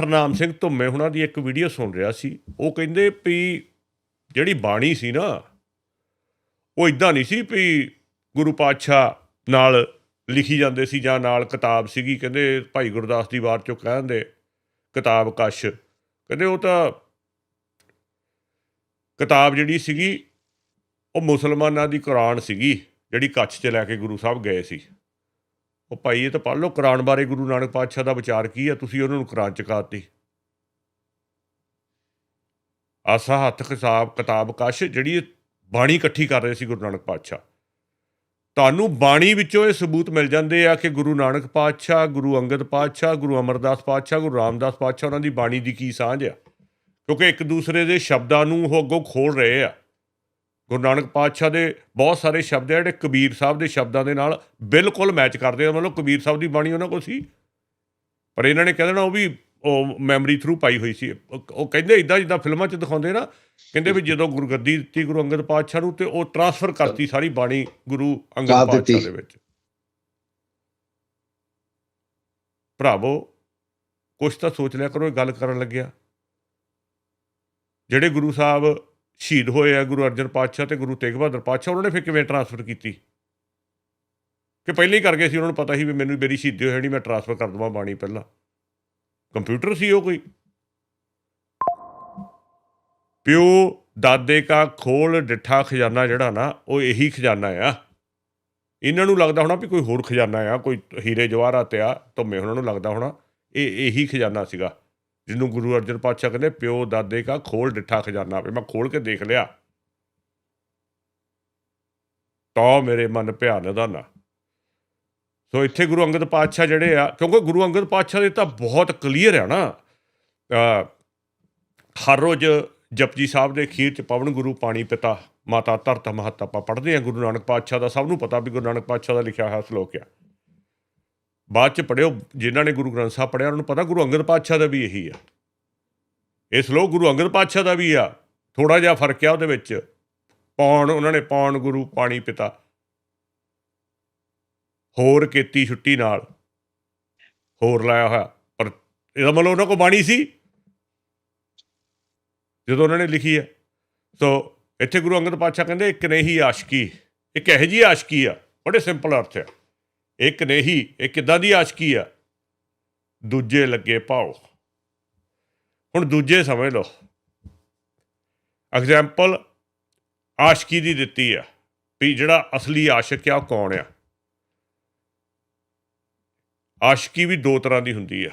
ਹਰਨਾਮ ਸਿੰਘ ਧੁੰਮੇ ਹੁਣਾਂ ਦੀ ਇੱਕ ਵੀਡੀਓ ਸੁਣ ਰਿਹਾ ਸੀ। ਉਹ ਕਹਿੰਦੇ ਵੀ ਜਿਹੜੀ ਬਾਣੀ ਸੀ ਨਾ, ਉਹ ਇਦਾਂ ਨਹੀਂ ਸੀ ਵੀ ਗੁਰੂ ਪਾਤਸ਼ਾਹ ਨਾਲ ਲਿਖੀ ਜਾਂਦੇ ਸੀ ਜਾਂ ਨਾਲ ਕਿਤਾਬ ਸੀਗੀ। ਕਹਿੰਦੇ ਭਾਈ ਗੁਰਦਾਸ ਦੀ ਵਾਰ ਚੋਂ ਕਹਿੰਦੇ, ਕਿਤਾਬ ਕਸ਼। ਕਹਿੰਦੇ ਉਹ ਤਾਂ ਕਿਤਾਬ ਜਿਹੜੀ ਸੀਗੀ, ਉਹ ਮੁਸਲਮਾਨਾਂ ਦੀ ਕੁਰਾਨ ਸੀਗੀ, ਜਿਹੜੀ ਕੱਛ 'ਚ ਲੈ ਕੇ ਗੁਰੂ ਸਾਹਿਬ ਗਏ ਸੀ। ਉਹ ਭਾਈ ਇਹ ਤਾਂ ਪੜ੍ਹ ਲਓ, ਕੁਰਾਨ ਬਾਰੇ ਗੁਰੂ ਨਾਨਕ ਪਾਤਸ਼ਾਹ ਦਾ ਵਿਚਾਰ ਕੀ ਹੈ ਤੁਸੀਂ ਉਹਨਾਂ ਨੂੰ ਕੁਰਾਨ ਚ ਆਸਾ, ਹੱਥ ਹਿਸਾਬ ਕਿਤਾਬ, ਕਸ਼, ਜਿਹੜੀ ਬਾਣੀ ਇਕੱਠੀ ਕਰ ਰਹੇ ਸੀ ਗੁਰੂ ਨਾਨਕ ਪਾਤਸ਼ਾਹ। ਤੁਹਾਨੂੰ ਬਾਣੀ ਵਿੱਚੋਂ ਇਹ ਸਬੂਤ ਮਿਲ ਜਾਂਦੇ ਆ ਕਿ ਗੁਰੂ ਨਾਨਕ ਪਾਤਸ਼ਾਹ, ਗੁਰੂ ਅੰਗਦ ਪਾਤਸ਼ਾਹ, ਗੁਰੂ ਅਮਰਦਾਸ ਪਾਤਸ਼ਾਹ, ਗੁਰੂ ਰਾਮਦਾਸ ਪਾਤਸ਼ਾਹ, ਉਹਨਾਂ ਦੀ ਬਾਣੀ ਦੀ ਕੀ ਸਾਂਝ ਆ। ਕਿਉਂਕਿ ਇੱਕ ਦੂਸਰੇ ਦੇ ਸ਼ਬਦਾਂ ਨੂੰ ਉਹ ਅੱਗੋਂ ਖੋਲ ਰਹੇ ਆ। ਗੁਰੂ ਨਾਨਕ ਪਾਤਸ਼ਾਹ ਦੇ ਬਹੁਤ ਸਾਰੇ ਸ਼ਬਦ ਜਿਹੜੇ ਕਬੀਰ ਸਾਹਿਬ ਦੇ ਸ਼ਬਦਾਂ ਦੇ ਨਾਲ ਬਿਲਕੁਲ ਮੈਚ ਕਰਦੇ ਆ। ਮਤਲਬ ਕਬੀਰ ਸਾਹਿਬ ਦੀ ਬਾਣੀ ਉਹਨਾਂ ਕੋਲ ਸੀ। ਪਰ ਇਹਨਾਂ ਨੇ ਕਹਿ ਦੇਣਾ ਉਹ ਵੀ ਉਹ ਮੈਮਰੀ ਥਰੂ ਪਾਈ ਹੋਈ ਸੀ। ਉਹ ਕਹਿੰਦੇ ਇਦਾਂ ਜਿੱਦਾਂ ਫਿਲਮਾਂ 'ਚ ਦਿਖਾਉਂਦੇ ਨਾ ਕਹਿੰਦੇ ਵੀ ਜਦੋਂ ਗੁਰਗੱਦੀ ਦਿੱਤੀ ਗੁਰੂ ਅੰਗਦ ਪਾਤਸ਼ਾਹ ਨੂੰ ਤੇ ਉਹ ਟਰਾਂਸਫਰ ਕਰਤੀ ਸਾਰੀ ਬਾਣੀ ਗੁਰੂ ਅੰਗਦ ਪਾਤਸ਼ਾਹ। ਦੇ ਵਿੱਚ। ਭਰਾਵੋ ਕੁਛ ਤਾਂ ਸੋਚ ਲਿਆ ਕਰੋ ਇਹ ਗੱਲ ਕਰਨ ਲੱਗਿਆ। ਜਿਹੜੇ ਗੁਰੂ ਸਾਹਿਬ ਸ਼ਹੀਦ ਹੋਏ ਆ ਗੁਰੂ ਅਰਜਨ ਪਾਤਸ਼ਾਹ ਤੇ ਗੁਰੂ ਤੇਗ ਬਹਾਦਰ ਪਾਤਸ਼ਾਹ, ਉਹਨਾਂ ਨੇ ਫਿਰ ਕਿਵੇਂ ਟਰਾਂਸਫਰ ਕੀਤੀ? ਕਿ ਪਹਿਲਾਂ ਹੀ ਕਰ ਗਏ ਸੀ, ਉਹਨਾਂ ਨੂੰ ਪਤਾ ਸੀ ਵੀ ਮੈਨੂੰ ਮੇਰੀ ਸ਼ਹੀਦੀ ਹੋਣੀ, ਮੈਂ ਟਰਾਂਸਫਰ ਕਰ ਦਵਾਂ ਬਾਣੀ ਪਹਿਲਾਂ। ਕੰਪਿਊਟਰ ਸੀ ਉਹ ਕੋਈ? ਪਿਓ, ਦਾਦੇ ਕਾ ਖੋਲ, ਡਿੱਠਾ ਖਜ਼ਾਨਾ ਜਿਹੜਾ ਨਾ, ਉਹ ਇਹੀ ਖਜ਼ਾਨਾ ਆ। ਇਹਨਾਂ ਨੂੰ ਲੱਗਦਾ ਹੋਣਾ ਵੀ ਕੋਈ ਹੋਰ ਖਜ਼ਾਨਾ ਆ, ਕੋਈ ਹੀਰੇ ਜਵਾਹਰਾਤ ਆ ਧੁੰਮੇ ਉਹਨਾਂ ਨੂੰ ਲੱਗਦਾ ਹੋਣਾ, ਇਹ ਇਹੀ ਖਜ਼ਾਨਾ ਸੀਗਾ। ਜਿਹਨੂੰ ਗੁਰੂ ਅਰਜਨ ਪਾਤਸ਼ਾਹ ਕਹਿੰਦੇ, ਪਿਓ, ਦਾਦੇ ਕਾ ਖੋਲ ਡਿੱਠਾ ਖਜ਼ਾਨਾ। ਵੀ ਮੈਂ ਖੋਲ ਕੇ ਦੇਖ ਲਿਆ। ਤਾਂ ਮੇਰੇ ਮਨ ਭਿਆਨ ਦਾ ਸੋ ਇੱਥੇ ਗੁਰੂ ਅੰਗਦ ਪਾਤਸ਼ਾਹ ਜਿਹੜੇ ਆ, ਕਿਉਂਕਿ ਗੁਰੂ ਅੰਗਦ ਪਾਤਸ਼ਾਹ ਦੇ ਤਾਂ ਬਹੁਤ ਕਲੀਅਰ ਆ ਨਾ ਹਰ ਰੋਜ਼ ਜਪਜੀ ਸਾਹਿਬ ਦੇ ਖੀਰ ਚ ਪਵਨ ਗੁਰੂ, ਪਾਣੀ ਪਿਤਾ, ਮਾਤਾ ਧਰਤ ਮਹਤ ਆਪਾਂ ਪੜ੍ਹਦੇ ਆ, ਗੁਰੂ ਨਾਨਕ ਪਾਤਸ਼ਾਹ ਦਾ ਸਭ ਨੂੰ ਪਤਾ ਵੀ ਗੁਰੂ ਨਾਨਕ ਪਾਤਸ਼ਾਹ ਦਾ ਲਿਖਿਆ ਹੋਇਆ ਸ਼ਲੋਕ ਆ। ਬਾਅਦ ਚ ਪੜਿਓ ਜਿਨ੍ਹਾਂ ਨੇ ਗੁਰੂ ਗ੍ਰੰਥ ਸਾਹਿਬ ਪੜਿਆ ਉਹਨਾਂ ਨੂੰ ਪਤਾ ਗੁਰੂ ਅੰਗਦ ਪਾਤਸ਼ਾਹ ਦਾ ਵੀ ਇਹੀ ਆ। ਇਹ ਸ਼ਲੋਕ ਗੁਰੂ ਅੰਗਦ ਪਾਤਸ਼ਾਹ ਦਾ ਵੀ ਆ। ਥੋੜਾ ਜਿਹਾ ਫ਼ਰਕ ਆ ਉਹਦੇ ਵਿੱਚ। ਪੌਣ, ਉਹਨਾਂ ਨੇ ਪੌਣ ਗੁਰੂ, ਪਾਣੀ ਪਿਤਾ। ਹੋਰ ਕੀਤੀ ਛੁੱਟੀ ਨਾਲ। ਹੋਰ ਲਾਇਆ ਹੋਇਆ। ਪਰ ਇਹਦਾ ਮਤਲਬ ਉਹਨਾਂ ਕੋਲ ਬਾਣੀ ਸੀ। ਜਦੋਂ ਉਹਨਾਂ ਨੇ ਲਿਖੀ ਹੈ। ਸੋ ਇੱਥੇ ਗੁਰੂ ਅੰਗਦ ਪਾਤਸ਼ਾਹ ਕਹਿੰਦੇ, ਇੱਕ ਨਹੀਂ ਆਸ਼ਕੀ, ਇੱਕ ਇਹੋ ਜਿਹੀ ਆਸ਼ਕੀ ਆ। ਬੜੇ ਸਿੰਪਲ ਅਰਥ ਆ। ਇੱਕ ਨਹੀਂ ਇਹ ਕਿੱਦਾਂ ਦੀ ਆਸ਼ਕੀ ਆ? ਦੂਜੇ ਲੱਗੇ ਪਾਓ ਹੁਣ ਦੂਜੇ ਸਮਝ ਲਓ। ਐਗਜ਼ਾਮਪਲ ਆਸ਼ਕੀ ਦੀ ਦਿੱਤੀ ਆ, ਵੀ ਜਿਹੜਾ ਅਸਲੀ ਆਸ਼ਿਕ ਆ, ਉਹ ਕੌਣ ਆ? ਆਸ਼ਕੀ ਵੀ ਦੋ ਤਰ੍ਹਾਂ ਦੀ ਹੁੰਦੀ ਆ।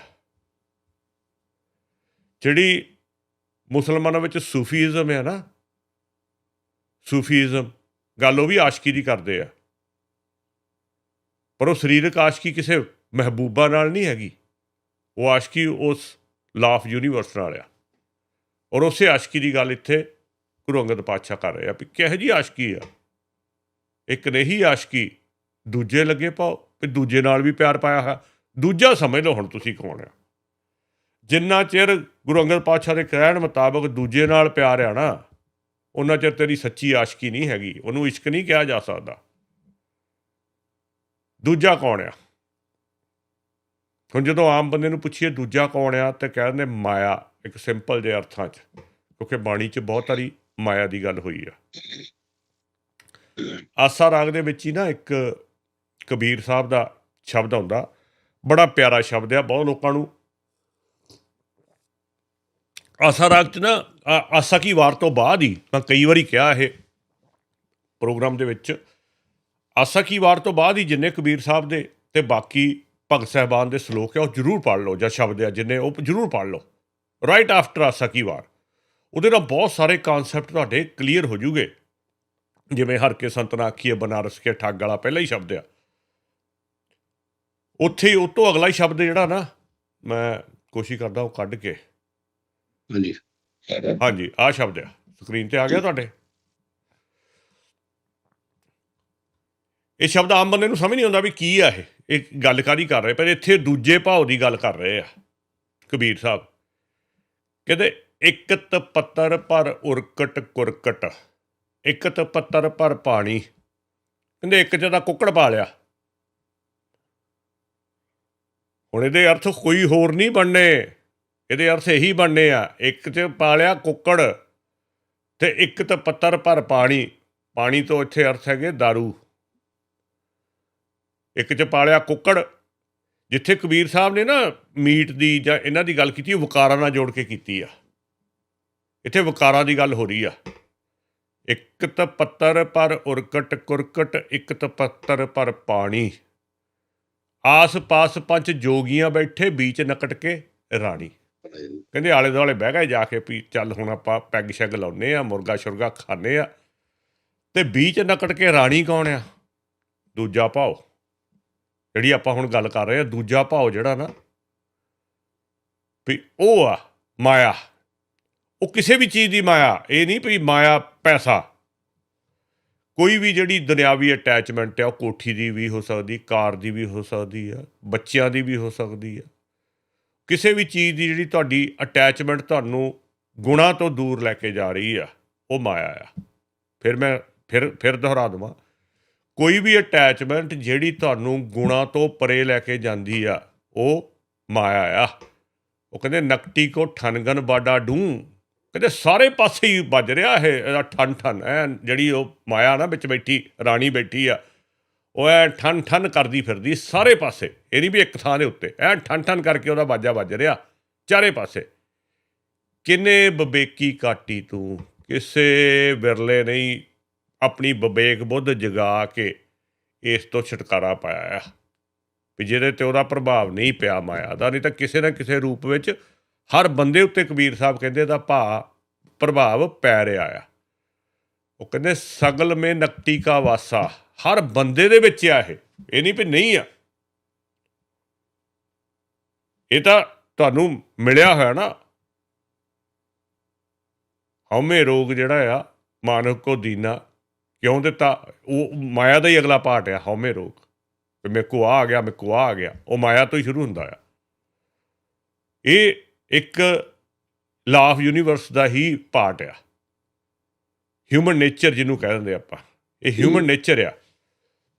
ਜਿਹੜੀ ਮੁਸਲਮਾਨਾਂ ਵਿੱਚ ਸੂਫੀਜ਼ਮ ਹੈ ਨਾ, ਸੂਫੀਜ਼ਮ, ਗੱਲ ਉਹ ਵੀ ਆਸ਼ਕੀ ਦੀ ਕਰਦੇ ਆ। ਪਰ ਉਹ ਸਰੀਰਕ ਆਸ਼ਕੀ ਕਿਸੇ ਮਹਿਬੂਬਾ ਨਾਲ ਨਹੀਂ ਹੈਗੀ। ਉਹ ਆਸ਼ਕੀ ਉਸ ਲਾਫ ਯੂਨੀਵਰਸ ਨਾਲ ਆ। ਔਰ ਉਸੇ ਆਸ਼ਕੀ ਦੀ ਗੱਲ ਇੱਥੇ ਗੁਰੂ ਅੰਗਦ ਪਾਤਸ਼ਾਹ ਕਰ ਰਹੇ ਆ ਵੀ ਕਿਹੋ ਜੀ ਆਸ਼ਕੀ ਆ? ਇੱਕ ਨਹੀਂ ਆਸ਼ਕੀ, ਦੂਜੇ ਲੱਗੇ ਪਾਓ, ਵੀ ਦੂਜੇ ਨਾਲ ਵੀ ਪਿਆਰ ਪਾਇਆ ਹੈ ਦੂਜਾ ਸਮਝ ਲਓ ਹੁਣ ਤੁਸੀਂ ਕੌਣ ਆ। ਜਿੰਨਾ ਚਿਰ ਗੁਰੂ ਅੰਗਦ ਪਾਤਸ਼ਾਹ ਦੇ ਕਹਿਣ ਮੁਤਾਬਕ ਦੂਜੇ ਨਾਲ ਪਿਆਰ ਆ ਨਾ, ਉਹਨਾਂ ਚਿਰ ਤੇਰੀ ਸੱਚੀ ਆਸ਼ਕੀ ਨਹੀਂ ਹੈਗੀ। ਉਹਨੂੰ ਇਸ਼ਕ ਨਹੀਂ ਕਿਹਾ ਜਾ ਸਕਦਾ। ਦੂਜਾ ਕੌਣ ਆ? ਹੁਣ ਜਦੋਂ ਆਮ ਬੰਦੇ ਨੂੰ ਪੁੱਛੀਏ ਦੂਜਾ ਕੌਣ ਆ, ਤੇ ਕਹਿੰਦੇ ਮਾਇਆ, ਇੱਕ ਸਿੰਪਲ ਜਿਹੇ ਅਰਥਾਂ 'ਚ, ਕਿਉਂਕਿ ਬਾਣੀ 'ਚ ਬਹੁਤ ਸਾਰੀ ਮਾਇਆ ਦੀ ਗੱਲ ਹੋਈ ਆ। ਆਸਾ ਰਾਗ ਦੇ ਵਿੱਚ ਹੀ ਨਾ ਇੱਕ ਕਬੀਰ ਸਾਹਿਬ ਦਾ ਸ਼ਬਦ ਆਉਂਦਾ, ਬੜਾ ਪਿਆਰਾ ਸ਼ਬਦ ਆ, ਬਹੁਤ ਲੋਕਾਂ ਨੂੰ ਆਸਾ ਰਾਗ 'ਚ ਨਾ, ਆ- ਆਸਾ ਕੀ ਵਾਰ ਤੋਂ ਬਾਅਦ ਹੀ, ਮੈਂ ਕਈ ਵਾਰੀ ਕਿਹਾ ਇਹ ਪ੍ਰੋਗਰਾਮ ਦੇ ਵਿੱਚ ਆਸਾ ਕੀ ਵਾਰ ਤੋਂ ਬਾਅਦ ਹੀ ਜਿੰਨੇ ਕਬੀਰ ਸਾਹਿਬ ਦੇ ਤੇ ਬਾਕੀ ਭਗਤ ਸਾਹਿਬਾਨ ਦੇ ਸ਼ਲੋਕ ਆ ਉਹ ਜ਼ਰੂਰ ਪੜ੍ਹ ਲਓ ਜਾਂ ਸ਼ਬਦ ਆ ਜਿੰਨੇ ਉਹ ਜ਼ਰੂਰ ਪੜ੍ਹ ਲਓ। Right after Asa ki Var. ਉਹਦੇ ਨਾਲ ਬਹੁਤ ਸਾਰੇ ਕਨਸੈਪਟ ਤੁਹਾਡੇ ਕਲੀਅਰ ਹੋ ਜੂਗੇ। ਜਿਵੇਂ ਹਰ ਕੇ ਸੰਤਨਾ ਆਖੀਏ ਬਨਾਰਸ ਕੇ ਠੱਗ ਵਾਲਾ ਪਹਿਲਾ ਹੀ ਸ਼ਬਦ ਆ। ਉੱਥੇ ਹੀ ਉਹ ਤੋਂ ਅਗਲਾ ਹੀ ਸ਼ਬਦ ਜਿਹੜਾ ਨਾ ਮੈਂ ਕੋਸ਼ਿਸ਼ ਕਰਦਾ ਉਹ ਕੱਢ ਕੇ। ਹਾਂਜੀ। ਹਾਂਜੀ ਆਹ ਸ਼ਬਦ ਆ। ਸਕਰੀਨ ਤੇ ਆ ਗਿਆ ਤੁਹਾਡੇ? ਇਹ ਸ਼ਬਦ ਆਮ ਬੰਦੇ ਨੂੰ ਸਮਝ ਨਹੀਂ ਆਉਂਦਾ ਵੀ ਕੀ ਆ ਇਹ। ਇਹ ਗੱਲ ਕਾਦੀ ਕਰ ਰਹੇ, ਪਰ ਇੱਥੇ ਦੂਜੇ ਭਾਵ ਦੀ ਗੱਲ ਕਰ ਰਹੇ ਆ, ਕਬੀਰ ਸਾਹਿਬ। ਕਹਿੰਦੇ ਇਕਤ ਪੱਤਰ ਪਰ ਉਰਕਟ ਕੁਰਕਟ ਇਕਤ ਪੱਤਰ ਪਰ ਪਾਣੀ। ਕਹਿੰਦੇ, ਇੱਕ ਚ ਤਾਂ ਕੁੱਕੜ ਪਾ ਲਿਆ। ਹੁਣ ਇਹਦੇ ਅਰਥ ਕੋਈ ਹੋਰ ਨਹੀਂ ਬਣਨੇ। ਇਹਦੇ ਅਰਥ ਇਹੀ ਬਣਨੇ ਆ, ਇੱਕ 'ਚ ਪਾਲਿਆ ਕੁੱਕੜ ਤੇ ਇੱਕ ਤੇ ਪੱਤਰ ਭਰ ਪਾਣੀ। ਪਾਣੀ ਤੋਂ ਇੱਥੇ ਅਰਥ ਹੈਗੇ दारू ਇੱਕ 'ਚ ਪਾਲਿਆ ਕੁੱਕੜ, ਜਿੱਥੇ ਕਬੀਰ ਸਾਹਿਬ ਨੇ ਨਾ ਮੀਟ ਦੀ ਜਾਂ ਇਹਨਾਂ ਦੀ ਗੱਲ ਕੀਤੀ, ਉਹ ਵਕਾਰਾਂ ਨਾਲ ਜੋੜ ਕੇ ਕੀਤੀ ਆ। ਇੱਥੇ ਵਕਾਰਾਂ ਦੀ ਗੱਲ ਹੋ ਰਹੀ ਆ। ਇੱਕ ਤਾਂ ਪੱਤਰ ਪਰ ਉਰਕਟ ਕੁਰਕਟ, ਇੱਕ ਤ ਪੱਤਰ ਪਰ ਪਾਣੀ। ਆਸ ਪਾਸ ਪੰਜ ਜੋਗੀਆਂ ਬੈਠੇ ਵਿੱਚ ਨਕਟ ਕੇ ਰਾਣੀ। ਕਹਿੰਦੇ ਆਲੇ ਦੁਆਲੇ ਬਹਿ ਗਏ ਜਾ ਕੇ ਵੀ ਚੱਲ ਹੁਣ ਆਪਾਂ ਪੈਗ ਸ਼ੈਗ ਲਾਉਨੇ ਆ, ਮੁਰਗਾ ਸ਼ੁਰਗਾ ਖਾਣੇ ਆ। ਤੇ ਵਿੱਚ ਨਕਟ ਕੇ ਰਾਣੀ ਕੌਣ ਆ? ਦੂਜਾ ਭਾਉ। ਜਿਹੜੀ ਆਪਾਂ ਹੁਣ ਗੱਲ ਕਰ ਰਹੇ ਆ ਦੂਜਾ ਭਾਵ ਜਿਹੜਾ ਨਾ, ਵੀ ਉਹ ਆ ਮਾਇਆ। ਉਹ ਕਿਸੇ ਵੀ ਚੀਜ਼ ਦੀ ਮਾਇਆ, ਇਹ ਨਹੀਂ ਵੀ ਮਾਇਆ ਪੈਸਾ। ਕੋਈ ਵੀ ਜਿਹੜੀ ਦੁਨਿਆਵੀ ਅਟੈਚਮੈਂਟ ਹੈ ਉਹ ਕੋਠੀ ਦੀ ਵੀ ਹੋ ਸਕਦੀ, ਕਾਰ ਦੀ ਵੀ ਹੋ ਸਕਦੀ ਆ, ਬੱਚਿਆਂ ਦੀ ਵੀ ਹੋ ਸਕਦੀ ਆ। ਕਿਸੇ ਵੀ ਚੀਜ਼ ਦੀ ਜਿਹੜੀ ਤੁਹਾਡੀ ਅਟੈਚਮੈਂਟ ਤੁਹਾਨੂੰ ਗੁਣਾ ਤੋਂ ਦੂਰ ਲੈ ਕੇ ਜਾ ਰਹੀ ਆ, ਉਹ ਮਾਇਆ ਆ। ਫਿਰ ਮੈਂ, ਫਿਰ ਫਿਰ ਦੁਹਰਾ ਦਵਾਂ। ਕੋਈ ਵੀ ਅਟੈਚਮੈਂਟ ਜਿਹੜੀ ਤੁਹਾਨੂੰ ਗੁਣਾ ਤੋਂ ਪਰੇ ਲੈ ਕੇ ਜਾਂਦੀ ਆ, ਉਹ ਮਾਇਆ ਆ। ਉਹ ਕਹਿੰਦੇ ਨਕਟੀ ਕੋ ਠਨਗਨ ਬਾਡਾ ਡੂੰ। ਕਹਿੰਦੇ ਸਾਰੇ ਪਾਸੇ ਹੀ ਵੱਜ ਰਿਹਾ ਇਹ, ਇਹਦਾ ਠਨ ਠਨ ਐ ਜਿਹੜੀ ਉਹ ਮਾਇਆ ਨਾ ਵਿੱਚ ਬੈਠੀ, ਰਾਣੀ ਬੈਠੀ ਆ, ਉਹ ਐ ਠਨ ਠਨ ਕਰਦੀ ਫਿਰਦੀ ਸਾਰੇ ਪਾਸੇ। ਇਹ ਨਹੀਂ ਵੀ ਇੱਕ ਥਾਂ ਦੇ ਉੱਤੇ ਐ ਠਨ ਠਨ ਕਰਕੇ ਉਹਦਾ ਬਾਜਾ ਵੱਜ ਰਿਹਾ ਚਾਰੇ ਪਾਸੇ। ਕਿੰਨੇ ਬਬੇਕੀ ਕਾਟੀ ਤੂੰ, ਕਿਸੇ ਵਿਰਲੇ ਨਹੀਂ ਆਪਣੀ ਵਿਵੇਕ ਬੁੱਧ ਜਗਾ ਕੇ ਇਸ ਤੋਂ ਛੁਟਕਾਰਾ ਪਾਇਆ ਆ। ਵੀ ਜਿਹਦੇ ਤੇ ਉਹਦਾ ਪ੍ਰਭਾਵ ਨਹੀਂ ਪਿਆ ਮਾਇਆ ਦਾ, ਨਹੀਂ ਤਾਂ ਕਿਸੇ ਨਾ ਕਿਸੇ ਰੂਪ ਵਿੱਚ ਹਰ ਬੰਦੇ ਉੱਤੇ ਕਬੀਰ ਸਾਹਿਬ ਕਹਿੰਦੇ ਦਾ ਭਾ ਪ੍ਰਭਾਵ ਪੈ ਰਿਹਾ ਆ। ਉਹ ਕਹਿੰਦੇ, ਸਗਲ ਮੇ ਨਕਟੀ ਕਾ ਵਾਸਾ। ਹਰ ਬੰਦੇ ਦੇ ਵਿੱਚ ਆ ਇਹ। ਇਹ ਨਹੀਂ ਵੀ ਨਹੀਂ ਆ। ਇਹ ਤਾਂ ਤੁਹਾਨੂੰ ਮਿਲਿਆ ਹੋਇਆ ਨਾ। ਹਉਮੈ ਰੋਗ ਜਿਹੜਾ ਆ, ਮਾਨਵ ਕੋ ਦੀਨਾ ਕਿਉਂ ਦਿੱਤਾ? ਉਹ ਮਾਇਆ ਦਾ ਹੀ ਅਗਲਾ ਪਾਰਟ ਆ, ਹਉਮੈ ਰੋਗ। ਵੀ ਮੇਰੇ ਕੋ ਆ ਗਿਆ, ਮੇਰੇ ਕੋ ਆ ਗਿਆ। ਉਹ ਮਾਇਆ ਤੋਂ ਹੀ ਸ਼ੁਰੂ ਹੁੰਦਾ ਆ। ਇਹ ਇੱਕ ਲਾਫ ਯੂਨੀਵਰਸ ਦਾ ਹੀ ਪਾਰਟ ਆ। ਹਿਊਮਨ ਨੇਚਰ ਜਿਹਨੂੰ ਕਹਿ ਦਿੰਦੇ ਆਪਾਂ। ਇਹ ਹਿਊਮਨ ਨੇਚਰ ਆ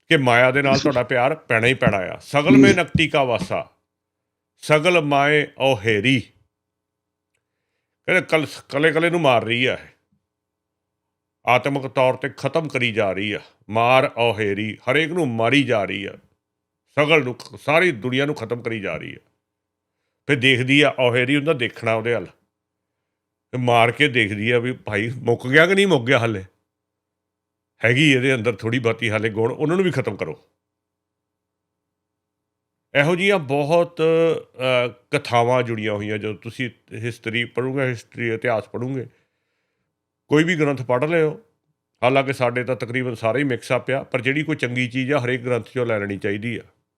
ਕਿ ਮਾਇਆ ਦੇ ਨਾਲ ਤੁਹਾਡਾ ਪਿਆਰ ਪੈਣਾ ਹੀ ਪੈਣਾ ਆ। ਸਗਲ ਮੇ ਨਕਟੀ ਕਾ ਵਾਸਾ, ਸਗਲ ਮਾਏ ਔ ਕਹਿੰਦੇ ਕਲ ਕਲੇ ਕਲੇ ਨੂੰ ਮਾਰ ਰਹੀ ਆ ਇਹ। ਆਤਮਿਕ ਤੌਰ ਤੇ ਖਤਮ ਕਰੀ ਜਾ ਰਹੀ ਆ। ਮਾਰ ਔ ਹਰੇਕ ਨੂੰ ਮਾਰੀ ਜਾ ਰਹੀ ਆ। ਸਗਲ ਨੂੰ, ਸਾਰੀ ਦੁਨੀਆ ਨੂੰ ਖਤਮ ਕਰੀ ਜਾ ਰਹੀ ਆ। ਫਿਰ ਦੇਖਦੀ ਆ, ਔਹੇਰੀ ਉਹਦਾ ਦੇਖਣਾ ਉਹਦੇ ਹੱਲ। ਮਾਰ ਕੇ ਦੇਖਦੀ ਆ ਵੀ ਭਾਈ ਮੁੱਕ ਗਿਆ ਕਿ ਨਹੀਂ ਮੁੱਕ ਗਿਆ ਹੱਲੇ? ਹੈਗੀ ਇਹਦੇ ਅੰਦਰ ਥੋੜੀ ਬਾਤੀ ਹਾਲੇ ਗੁਣ, ਉਹਨਾਂ ਨੂੰ ਵੀ ਖਤਮ ਕਰੋ। ਇਹੋ ਜੀਆਂ ਬਹੁਤ ਕਥਾਵਾਂ ਜੁੜੀਆਂ ਹੋਈਆਂ ਜਦੋਂ ਤੁਸੀਂ ਹਿਸਟਰੀ ਪੜ੍ਹੋਗੇ, ਹਿਸਟਰੀ, ਇਤਿਹਾਸ ਪੜ੍ਹੋਗੇ ਕੋਈ ਵੀ ਗ੍ਰੰਥ ਪੜ੍ਹ ਲਿਓ। ਹਾਲਾਂਕਿ ਸਾਡੇ ਤਾਂ ਤਕਰੀਬਨ ਸਾਰੇ ਹੀ ਮਿਕਸ ਅਪ ਆ, ਪਰ ਜਿਹੜੀ ਕੋਈ ਚੰਗੀ ਚੀਜ਼ ਆ, ਹਰੇਕ ਗ੍ਰੰਥ ਚੋਂ ਲੈ ਲੈਣੀ ਚਾਹੀਦੀ ਆ।